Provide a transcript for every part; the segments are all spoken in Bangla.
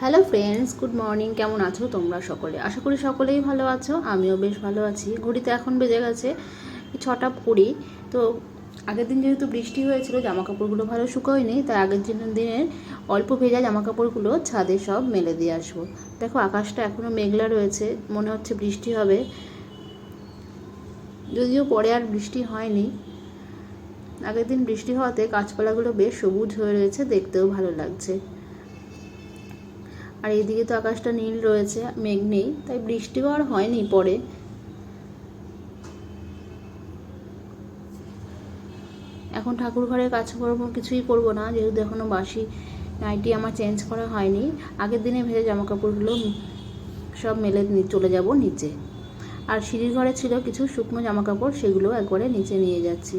হ্যালো ফ্রেন্ডস গুড মর্নিং কেমন আছো তোমরা সকলে? আশা করি সকলেই ভালো আছো। আমিও বেশ ভালো আছি। ঘড়িতে এখন বেজে গেছে ছটা কুড়ি। তো আগের দিন যেহেতু বৃষ্টি হয়েছিল জামা কাপড়গুলো ভালো শুকোয়নি, তাই আগের দিন দিনের অল্প ভেজা জামা কাপড়গুলো ছাদে সব মেলে দিয়ে আসব। দেখো, আকাশটা এখনও মেঘলা রয়েছে, মনে হচ্ছে বৃষ্টি হবে। যদিও পরে আর বৃষ্টি হয়নি। আগের দিন বৃষ্টি হওয়াতে গাছপালাগুলো বেশ সবুজ হয়ে রয়েছে, দেখতেও ভালো লাগছে। আর এদিকে তো আকাশটা নীল রয়েছে, মেঘ নেই, তাই বৃষ্টিও আর হয়নি পরে। এখন ঠাকুর ঘরের কাজকর্ম কিছুই করব না, যেহেতু এখনও বাসি, নাইটি আমার চেঞ্জ করা হয়নি। আগের দিনে ভেজে জামা কাপড়গুলো সব মেলে চলে যাব নিচে। আর সিঁড়ির ঘরে ছিল কিছু শুকনো জামা কাপড় সেগুলো একবারে নিচে নিয়ে যাচ্ছি।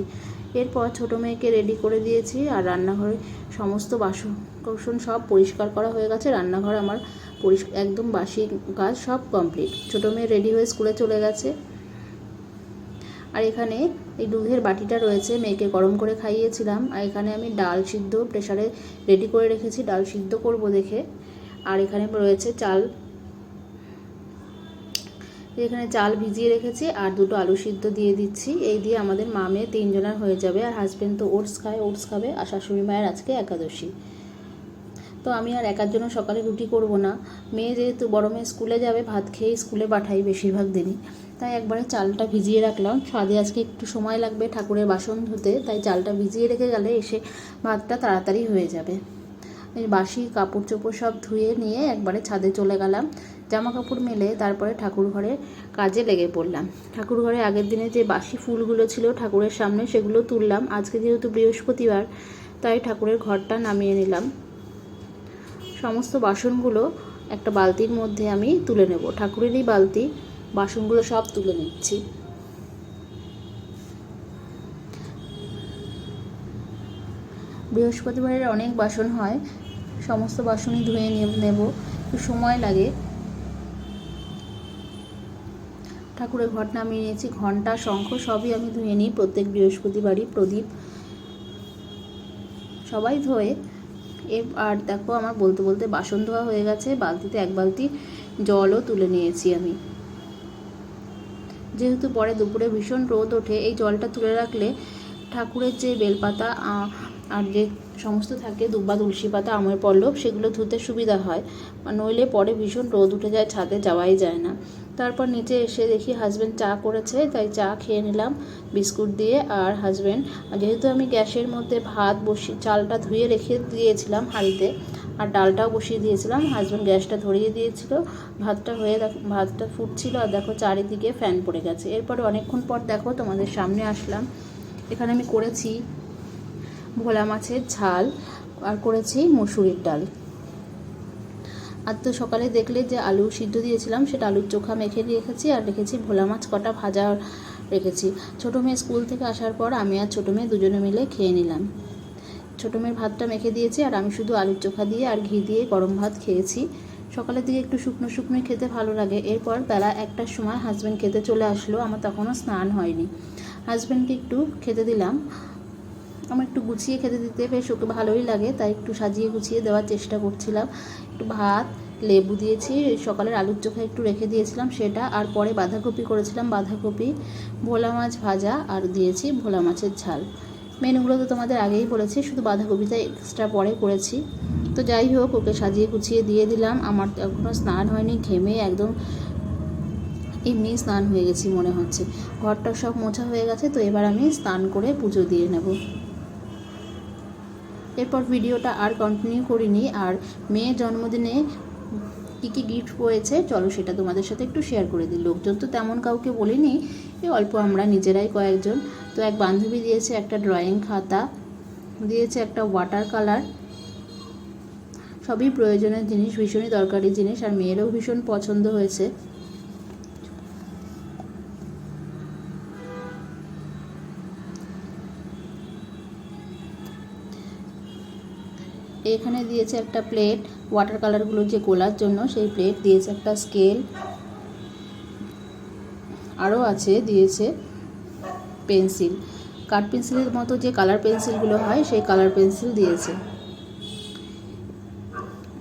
এরপর ছোটো মেয়েকে রেডি করে দিয়েছি আর রান্নাঘরে সমস্ত বাসন কোসন সব পরিষ্কার করা হয়ে গেছে। রান্নাঘর আমার পরিষ্কার একদম বাসি কাজ সব কমপ্লিট ছোটো মেয়ে রেডি হয়ে স্কুলে চলে গেছে। আর এখানে এই দুধের বাটিটা রয়েছে, মেয়েকে গরম করে খাইয়েছিলাম। আর এখানে আমি ডাল সিদ্ধ প্রেসারে রেডি করে রেখেছি। ডাল সিদ্ধ করব দেখে। আর এখানে রয়েছে চাল। এখানে চাল ভিজিয়ে রেখেছি আর দুটো আলু সিদ্ধ দিয়ে দিচ্ছি। এই দিয়ে আমাদের মা মেয়ে তিনজনের হয়ে যাবে আর হাজব্যান্ড তো ওটস খায়, ওটস খাবে আর শাশুড়ি মায়ের আজকে একাদশী। তো আমি আর একার জন্য সকালে রুটি করব না। মেয়ে যেহেতু বড় মেয়ে স্কুলে যাবে, ভাত খেয়ে স্কুলে পাঠাই বেশিরভাগ দিনই। তাই একবারে চালটা ভিজিয়ে রাখলাম। স্বাদে আজকে একটু সময় লাগবে ঠাকুরের বাসন ধুতে, তাই চালটা ভিজিয়ে রেখে গেলে এসে ভাতটা তাড়াতাড়ি হয়ে যাবে। বাসি কাপড় চোপড় সব ধুয়ে নিয়ে একবারে ছাদে চলে গেলাম। জামা কাপড় মেলে তারপরে ঠাকুর ঘরে কাজে লেগে পড়লাম। ঠাকুর ঘরে আগের দিনে যে বাসি ফুলগুলো ছিল ঠাকুরের সামনে, সেগুলো তুললাম। আজকে যেহেতু বৃহস্পতিবার, তাই ঠাকুরের ঘরটা নামিয়ে নিলাম। সমস্ত বাসনগুলো একটা বালতির মধ্যে আমি তুলে নেব। ঠাকুরেরই বালতি, বাসনগুলো সব তুলে নিচ্ছি। বৃহস্পতিবারের অনেক বাসন হয়, সমস্ত বাসনই ধুয়ে নেব। একটু সময় লাগে। ঠাকুরের ঘট নামিয়ে নিয়েছি ঘণ্টা শঙ্খ সবই আমি ধুয়ে নিই প্রত্যেক বৃহস্পতিবারই প্রদীপ সবাই ধোয়ে। এ আর দেখো আমার বলতে বলতে বাসন ধোয়া হয়ে গেছে, বালতিতে এক বালতি জলও তুলে নিয়েছি আমি। যেহেতু পরে দুপুরে ভীষণ রোদ ওঠে, এই জলটা তুলে রাখলে ঠাকুরের যে বেলপাতা আর যে সমস্ত থাকে, দুব্বা, তুলসী পাতা আমের পল্লব, সেগুলো ধুতে সুবিধা হয়। নইলে পরে ভীষণ রোদ উঠে যায়, ছাদে যাওয়াই যায় না। তারপর নিচে এসে দেখি হাজব্যান্ড চা করেছে, তাই চা খেয়ে নিলাম, বিস্কুট দিয়ে। আর হাজব্যান্ড যেহেতু আমি গ্যাসের মধ্যে ভাত বসিয়ে চালটা ধুয়ে রেখে দিয়েছিলাম হাঁড়িতে, আর ডালটাও বসিয়ে দিয়েছিলাম হাজব্যান্ড গ্যাসটা ধরিয়ে দিয়েছিল। ভাতটা হয়ে ভাতটা ফুটছিল, আর দেখো চারিদিকে ফ্যান পড়ে গেছে। এরপরে অনেকক্ষণ পর দেখো তোমাদের সামনে আসলাম। এখানে আমি করেছি ভোলা মাছের ঝাল আর করেছি মুসুরির ডাল। আর তো সকালে দেখলে যে আলু সিদ্ধ দিয়েছিলাম, সেটা আলুর চোখা মেখে রেখেছি আর রেখেছি ভোলা মাছ কটা ভাজা রেখেছি। ছোটো মেয়ে স্কুল থেকে আসার পর আমি আর ছোটো মেয়ে দুজনে মিলে খেয়ে নিলাম। ছোটো মেয়ের ভাতটা মেখে দিয়েছি আর আমি শুধু আলুর চোখা দিয়ে আর ঘি দিয়ে গরম ভাত খেয়েছি। সকালের দিকে একটু শুকনো শুকনোই খেতে ভালো লাগে। এরপর বেলা একটার সময় হাজব্যান্ড খেতে চলে আসলো। আমার তখনও স্নান হয়নি। হাজব্যান্ডকে একটু খেতে দিলাম। আমার একটু গুছিয়ে খেতে দিতে বেশ ওকে ভালোই লাগে, তাই একটু সাজিয়ে গুছিয়ে দেওয়ার চেষ্টা করছিলাম। একটু ভাত, লেবু দিয়েছি, সকালের আলুর চোখা একটু রেখে দিয়েছিলাম সেটা, আর পরে বাঁধাকপি করেছিলাম, বাঁধাকপি, ভোলা মাছ ভাজা, আর দিয়েছি ভোলা মাছের ঝাল। মেনুগুলো তো তোমাদের আগেই বলেছি, শুধু বাঁধাকপিটা এক্সট্রা পরে করেছি। তো যাই হোক, ওকে সাজিয়ে গুছিয়ে দিয়ে দিলাম, আমার এখনও স্নান হয়নি, ঘেমে একদম এমনি স্নান হয়ে গেছি মনে হচ্ছে। ঘরটা সব মোছা হয়ে গেছে, তো এবার আমি স্নান করে পুজো দিয়ে নেব। এরপর ভিডিওটা আর কন্টিনিউ করিনি, আর মেয়ের জন্মদিনে কী কী গিফট পেয়েছে চলো সেটা তোমাদের সাথে একটু শেয়ার করে দিই। লোকজন তো তেমন কাউকে বলিনি, এই অল্প আমরা নিজেরাই কয়েকজন। তো এক বান্ধবী দিয়েছে একটা ড্রয়িং খাতা, দিয়েছে একটা ওয়াটার কালার সবই প্রয়োজনের জিনিস, ভীষণই দরকারি জিনিস, আর মেয়েরও ভীষণ পছন্দ হয়েছে। এখানে দিয়েছে একটা প্লেট ওয়াটার কালারগুলো যে গোলার জন্য সেই প্লেট দিয়েছে একটা স্কেল আরও আছে, দিয়েছে পেন্সিল কাঠ পেন্সিলের মতো যে কালার পেন্সিলগুলো হয়, সেই কালার পেন্সিল দিয়েছে।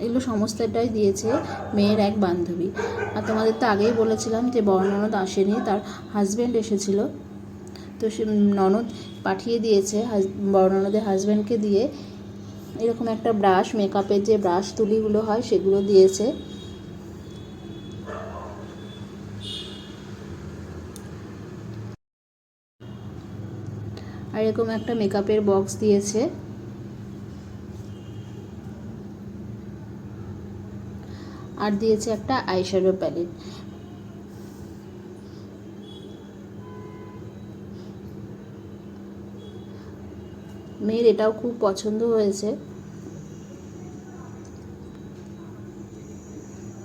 এগুলো সমস্তটাই দিয়েছে মেয়ের এক বান্ধবী। আর তোমাদের তো আগেই বলেছিলাম যে বড় ননদ আসেনি, তার হাজব্যান্ড এসেছিল। তো সে ননদ পাঠিয়ে দিয়েছে ননদের হাজব্যান্ডকে দিয়ে এরকম একটা ব্রাশ মেকআপের যে ব্রাশ তুলিগুলো হয়, সেগুলো দিয়েছে। আর এরকম একটা মেকআপের বক্স দিয়েছে। আর দিয়েছে একটা আইশ্যাডো প্যালেট মেয়ের এটাও খুব পছন্দ হয়েছে।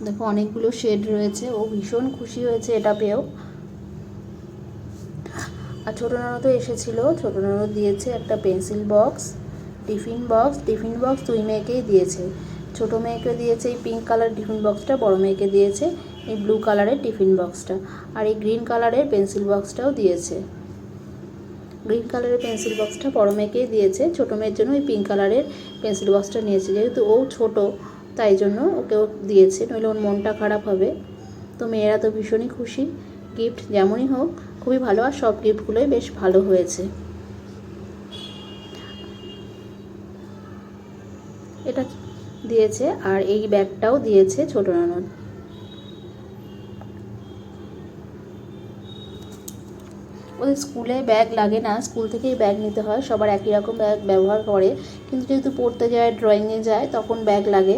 দেখো, অনেকগুলো শেড রয়েছে। ও ভীষণ খুশি হয়েছে এটা পেয়েও। আর ছোটো ননদও এসেছিল। ছোটো ননদ দিয়েছে একটা pencil box tiffin box tiffin box দুই মেয়েকেই দিয়েছে। ছোটো মেয়েকে দিয়েছে এই পিঙ্ক কালার টিফিন বক্সটা বড় মেয়েকে দিয়েছে এই ব্লু কালারের টিফিন বক্সটা আর এই গ্রিন কালারের পেন্সিল বক্সটাও দিয়েছে। গ্রিন কালারের পেন্সিল বক্সটা বড় মেয়েকেই দিয়েছে, ছোটো মেয়ের জন্য ওই পিঙ্ক কালারের পেন্সিল বক্সটা নিয়েছে। যেহেতু ও ছোট, তাই জন্য ওকেও দিয়েছে, নইলে ওর মনটা খারাপ হবে। তো মেয়েরা তো ভীষণই খুশি। গিফট যেমনই হোক, খুবই ভালো আর সব গিফটগুলোই বেশ ভালো হয়েছে। এটা দিয়েছে আর এই ব্যাগটাও দিয়েছে ছোট ননদ ওদের স্কুলে ব্যাগ লাগে না, স্কুল থেকেই ব্যাগ নিতে হয়, সবার একই রকম ব্যাগ ব্যবহার করে। কিন্তু যেহেতু পড়তে যায় ড্রয়িংয়ে যায়, তখন ব্যাগ লাগে।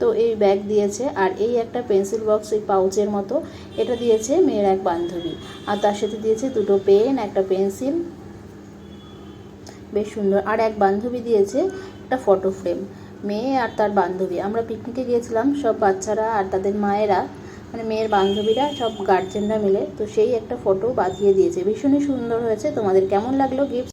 তো এই ব্যাগ দিয়েছে, আর এই একটা পেন্সিল বক্স এই পাউচের মতো, এটা দিয়েছে মেয়ের এক বান্ধবী। আর তার সাথে দিয়েছে দুটো পেন একটা পেন্সিল বেশ সুন্দর। আর এক বান্ধবী দিয়েছে একটা ফটো ফ্রেম মেয়ে আর তার বান্ধবী। আমরা পিকনিকে গিয়েছিলাম, সব বাচ্চারা আর তাদের মায়েরা। মানে মেয়ের বান্ধবীরা সব গার্জেনরা মিলে তো সেই একটা ফটো বাঁধিয়ে দিয়েছে। ভীষণই সুন্দর হয়েছে। তোমাদের কেমন লাগল গিফট